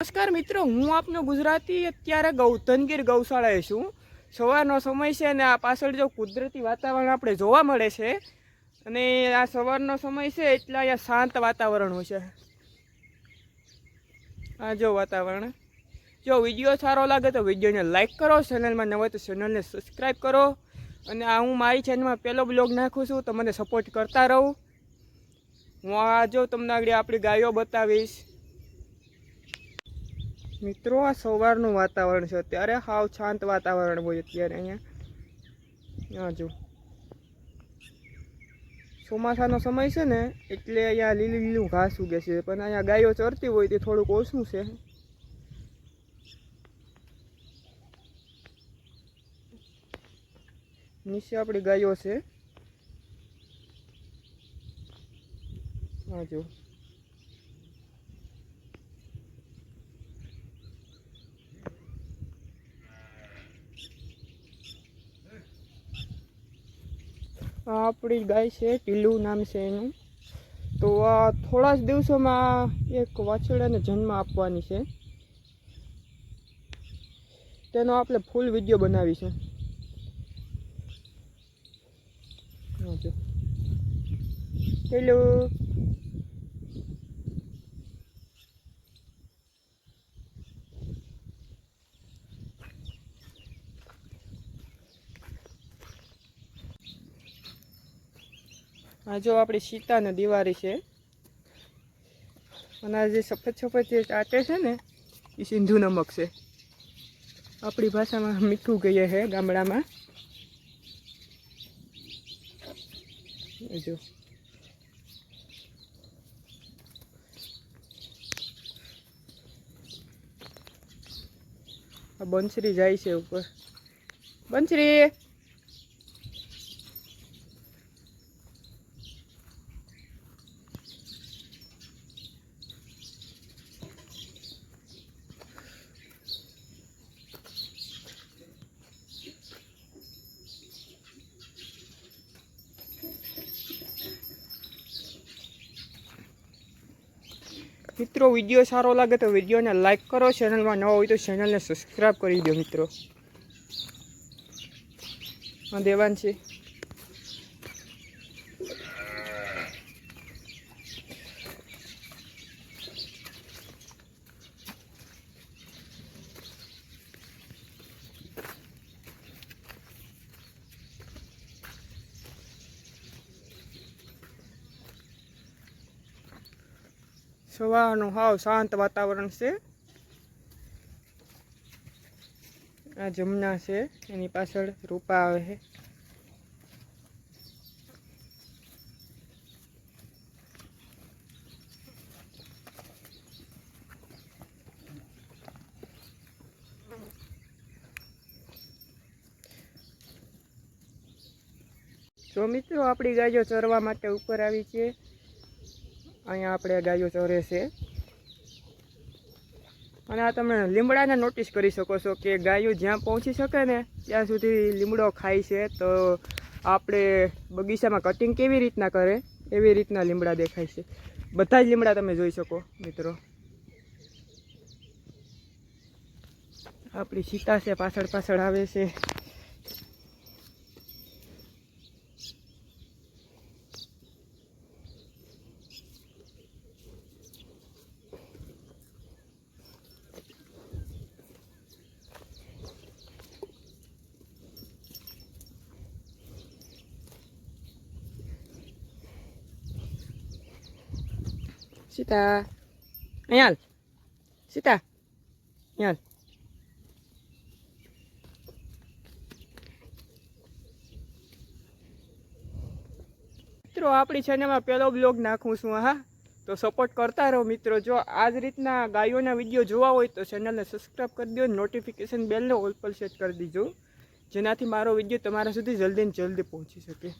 નમસ્કાર મિત્રો, હું આપનો ગુજરાતી અત્યારે ગૌતનગીર ગૌશાળાએ છું. સવારનો સમય છે અને આ પાછળ જો કુદરતી વાતાવરણ આપણે જોવા મળે છે, અને આ સવારનો સમય છે એટલે અહીંયા શાંત વાતાવરણ હોય છે. આ જો વાતાવરણ. જો વીડિયો સારો લાગે તો વિડીયોને લાઈક કરો, ચેનલમાં નવા તો ચેનલને સબસ્ક્રાઈબ કરો, અને આ હું મારી ચેનલમાં પહેલો બ્લોગ નાખું છું, તો મને સપોર્ટ કરતા રહું. હું આ જો તમને આગળ આપણી ગાયો બતાવીશ. મિત્રો, આ સવારનું વાતાવરણ છે. અત્યારે હાવ શાંત વાતાવરણ હોય અત્યારે અહીંયા. હાજુ ચોમાસાનો સમય છે ને, એટલે અહીંયા લીલું લીલું ઘાસ ઉગે છે. પણ અહીંયા ગાયો ચરતી હોય તે થોડુંક ઓછું છે. નીચે આપણી ગાયો છે. હા જો. આપણી ગાય છે, ટીલું નામ છે એનું. તો આ થોડા જ દિવસોમાં એક વાછરડાને જન્મ આપવાની છે. તેનો આપણે ફૂલ વીડિયો બનાવીશું. હા, જો. હેલો. આ જો આપણી સીતાને દિવાળી છે. અને આ જે સફેદ સફેદ જે ચાટે છે ને, એ સિંધુ નમક છે. આપણી ભાષામાં મીઠું કહીએ છે ગામડામાં. જો. આ બંસરી જાય છે ઉપર. બંસરી! મિત્રો વીડિયો સારો લાગે તો વિડીયોને લાઇક કરો. ચેનલમાં ન હોય તો ચેનલને સબસ્ક્રાઈબ કરી દો મિત્રો. દેવાન છે સવારનું હાવ શાંત વાતાવરણ છે. આ જમના છે, એની પાછળ રૂપા આવે છે. જો મિત્રો, આપણી ગાયો ચરવા માટે ઉપર આવી છે. અહીંયા આપણે ગાયો ચરે છે. અને આ તમે લીમડાને નોટિસ કરી શકો છો કે ગાયો જ્યાં પહોંચી શકે ને, ત્યાં સુધી લીમડો ખાય છે. તો આપણે બગીચામાં કટિંગ કેવી રીતના કરે, એવી રીતના લીમડા દેખાય છે. બધા જ લીમડા તમે જોઈ શકો, મિત્રો. આપણી સીતા છે, પાછળ પાછળ આવે છે. સીતા અહીંયા સીતા અહીંયા મિત્રો, આપણી ચેનલમાં પહેલો બ્લોગ નાખું છું, હા? તો સપોર્ટ કરતા રહો મિત્રો. જો આ જ રીતના ગાયોના વીડિયો જોવા હોય તો ચેનલને સબસ્ક્રાઈબ કરી દો નોટિફિકેશન બેલને ઓલ પર સેટ કરી દીજો. જેનાથી મારો વીડિયો તમારા સુધી જલ્દી ને જલ્દી પહોંચી શકે.